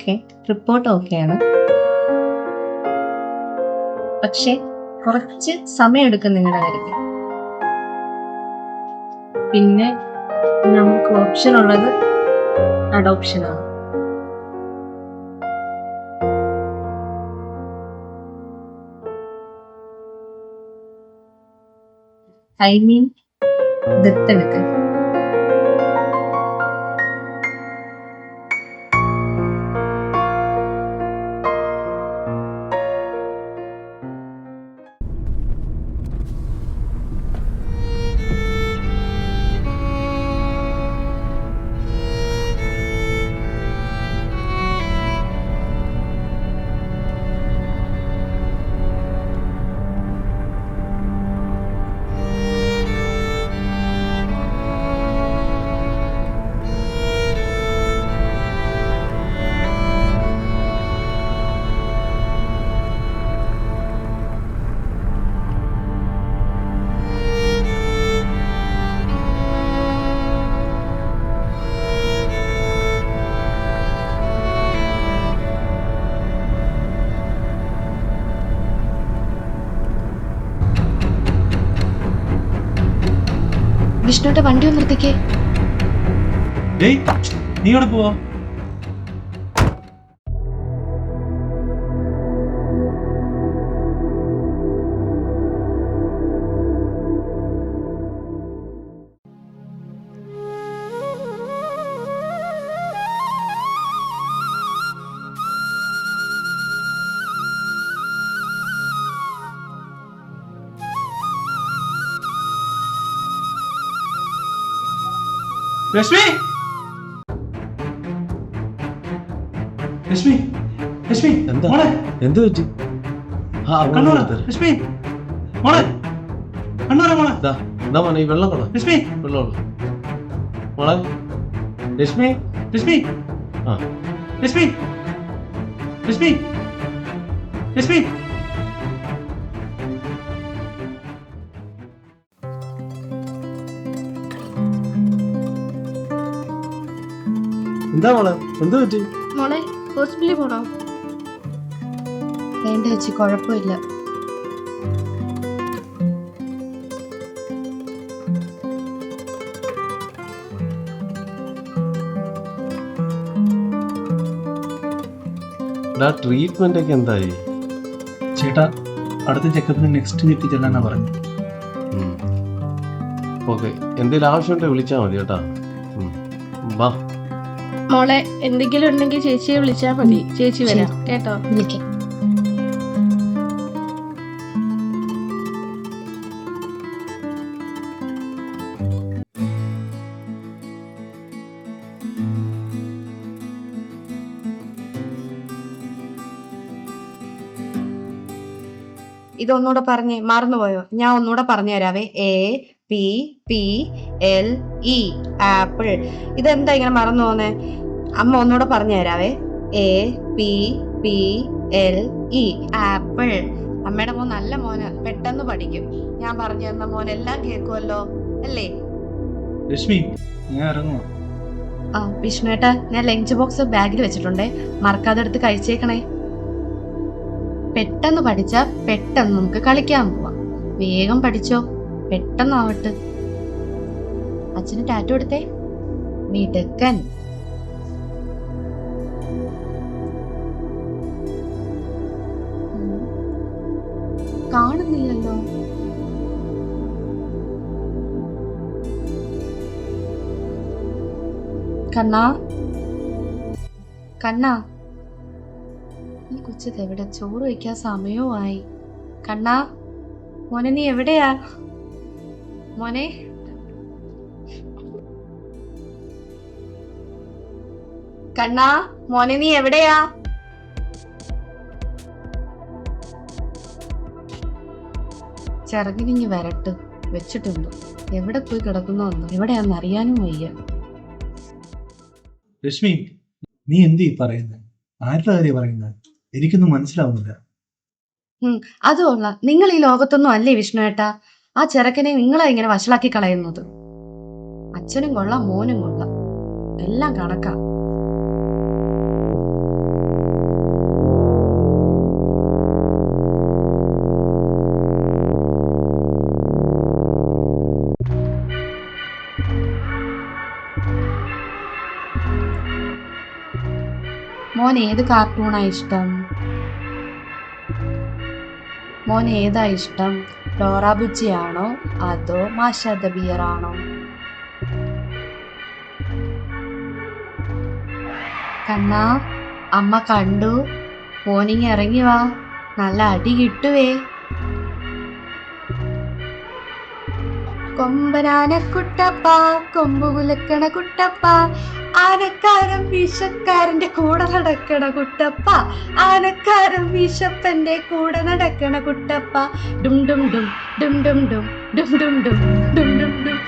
Okay report ഓക്കെയാണ്. പക്ഷെ കുറച്ച് സമയം എടുക്കും നിങ്ങളുടെ കാര്യത്തിൽ. പിന്നെ നമുക്ക് ഓപ്ഷൻ ഉള്ളത് അഡോപ്ഷനാണ് ഐ മീൻ ദത്തെടുക്കൽ വിഷ്ണുവിന്റെ വണ്ടി ഒന്ന് നിർത്തിക്കേ. നീ എവിടെ പോവാ? രശ്മി രശ്മി രശ്മി എന്താ? മോളെ എന്ത് പറ്റി ആ മോളെ കണ്ണൂര മോളെ ദാ, മോനെ ഈ വെള്ളം കൊള്ളാം രശ്മി വെള്ളം കൊള്ളാം മോളെ രശ്മി ആ രശ്മി രശ്മി രശ്മി എന്താ മോളെ? എന്ത് പറ്റി? മോളെ ഹോസ്പിറ്റലിൽ പോണോ? വേണ്ട ചേച്ചി കുഴപ്പമില്ല. ട്രീറ്റ്മെന്റ് ഒക്കെ എന്തായി? ചേട്ടാ അടുത്ത ചെക്കപ്പിന് നെക്സ്റ്റ് ഞെട്ടി ചെല്ലാനാ പറഞ്ഞു ഓക്കെ എന്തെങ്കിലും ആവശ്യമുണ്ടെങ്കിൽ വിളിച്ചാൽ മതി കേട്ടാ. ഉം. വാ. മോളെ എന്തെങ്കിലും ഉണ്ടെങ്കിൽ ചേച്ചിയെ വിളിച്ചാൽ മതി. ചേച്ചി വരാം. കേട്ടോ? വിളിക്കാം. ഇതൊന്നുകൂടെ പറഞ്ഞേ മറന്നുപോയോ? ഞാൻ ഒന്നുകൂടെ പറഞ്ഞു തരാവേ A P P L E apple ഇതെന്താ ഇങ്ങനെ മറന്നു പോന്നെ? അമ്മ ഒന്നുകൂടെ പറഞ്ഞു തരാവേ. A P P L E apple അമ്മയുടെ മോൻ നല്ല മോന്. പെട്ടെന്ന് പഠിക്കും. ഞാൻ പറഞ്ഞു തന്ന മോൻ എല്ലാം കേൾക്കുമല്ലോ അല്ലേ? രശ്മി ഞാൻ ആ വിഷ്ണുവേട്ടാ ഞാൻ ലഞ്ച് ബോക്സ് ബാഗിൽ വെച്ചിട്ടുണ്ടേ. മറക്കാതെ എടുത്ത് കഴിച്ചേക്കണേ. പെട്ടെന്ന് പഠിച്ചാ പെട്ടെന്ന് നമുക്ക് കളിക്കാൻ പോവാം. വേഗം പഠിച്ചോ. പെട്ടെന്നാവട്ടെ. അച്ഛന് ടാറ്റു എടുത്തേ മിടുക്കൻ. കാണുന്നില്ലല്ലോ. കണ്ണാ. കണ്ണാ. ഈ കൊച്ചത് എവിടെ? ചോറ് വയ്ക്കാൻ സമയവുമായി. കണ്ണാ. മോനെ നീ എവിടെയാ? മോനെ. കണ്ണാ മോനെ നീ എവിടെയാ? ചിറകിനിഞ്ഞ് വരട്ട് വെച്ചിട്ടുണ്ട്. എവിടെ പോയി കിടക്കുന്നോ എവിടെയാന്ന് അറിയാനും വയ്യ. രശ്മി നീ എന്ത് പറയുന്നത് ആരുടെ കാര്യം പറയുന്നത് എനിക്കൊന്നും മനസ്സിലാവുന്നില്ല. അത് കൊള്ളാം. നിങ്ങൾ ഈ ലോകത്തൊന്നും അല്ലേ വിഷ്ണു ഏട്ടാ? ആ ചെറുക്കനെ നിങ്ങളാ ഇങ്ങനെ വഷളാക്കി കളയുന്നത്. അച്ഛനും കൊള്ളാം മോനും കൊള്ളാം. എല്ലാം കണക്കാ. മോൻ ഏത് കാർട്ടൂണാ ഇഷ്ടം? മോൻ ഏതാ ഇഷ്ടം? ഡോറ അതോ മാഷ ദ കണ്ണാ അമ്മ കണ്ടു. മോനിങ് ഇറങ്ങി വാ. നല്ല അടി കിട്ടുവേ. കൊമ്പനാന കുട്ടപ്പ കൊമ്പ് കുലക്കണ കുട്ടപ്പ ആനക്കാരൻ വിഷക്കാരന്റെ കൂടെ നടക്കണ കുട്ടപ്പ ആനക്കാരൻ വീശപ്പന്റെ കൂടെ നടക്കണ കുട്ടപ്പ ഡും ഡും ഡും ഡും ഡും ഡും ഡും ഡും ഡും ഡും ഡും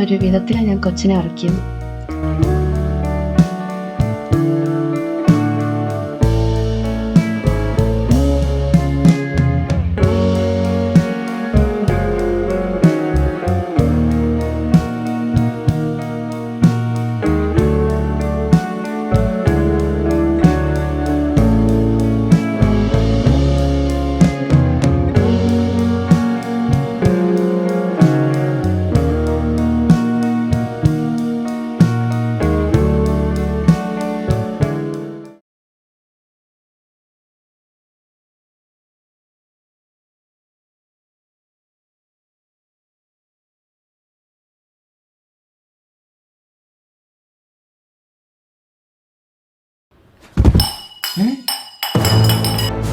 ഒരു വിധത്തിലാണ് ഞാൻ കൊച്ചിനെ ഇറക്കിയത്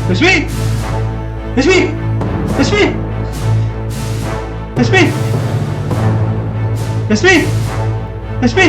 ലക്ഷ്മി ലക്ഷ്മി ലക്ഷ്മി ലക്ഷ്മി ലക്ഷ്മി ലക്ഷ്മി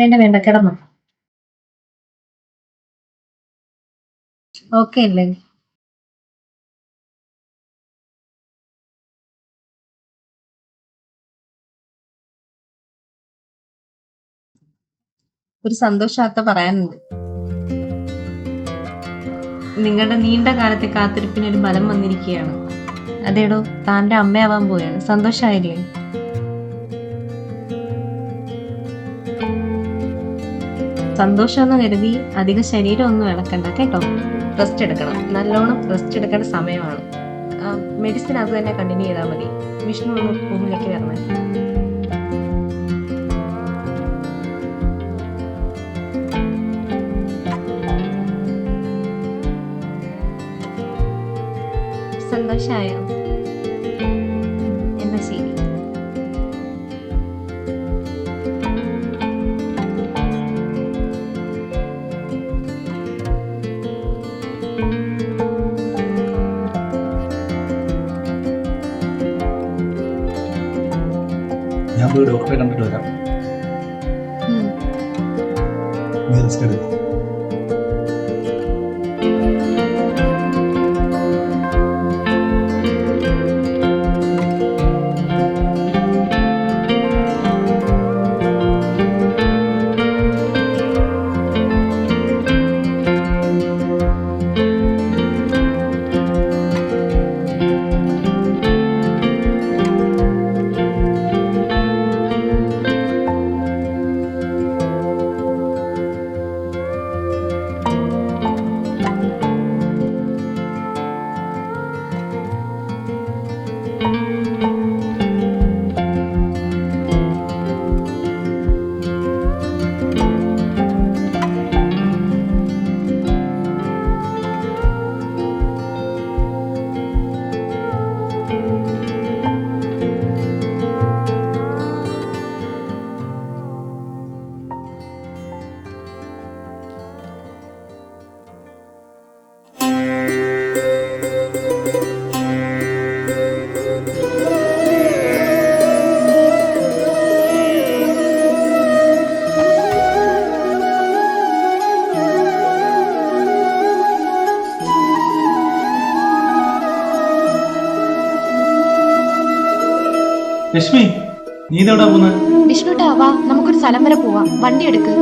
വേണ്ട വേണ്ട കിടന്നു. ഓക്കെ അല്ലേ? ഒരു സന്തോഷവാർത്ത പറയാനുണ്ട്. നിങ്ങളുടെ നീണ്ട കാലത്തെ കാത്തിരിപ്പിന് ഒരു ബലം വന്നിരിക്കുകയാണ്. അതേടോ താന്റെ അമ്മയാവാൻ പോവുകയാണ് സന്തോഷമായില്ലേ സന്തോഷം എന്ന് കരുതി അധികം ശരീരം ഒന്നും ഇളക്കണ്ട കേട്ടോ? റെസ്റ്റ് എടുക്കണം. നല്ലോണം റെസ്റ്റ് എടുക്കേണ്ട സമയമാണ്. മെഡിസിൻ അത് തന്നെ കണ്ടിന്യൂ ചെയ്താൽ മതി. വിഷ്ണു ഒന്ന് ഭൂമിയിലേക്ക് വരണേ. സന്തോഷമായോ ഞാൻ പോയി ഡോക്ടറെ കണ്ടിട്ട് വരാം ഉം. നീ റെസ്റ്റ് എടുക്കും ലക്ഷ്മി നീ ഇതെവിടാ പോകുന്നത് വിഷ്ണുട്ടാ വാ നമുക്കൊരു സ്ഥലം വരെ പോവാം. വണ്ടി എടുക്ക്.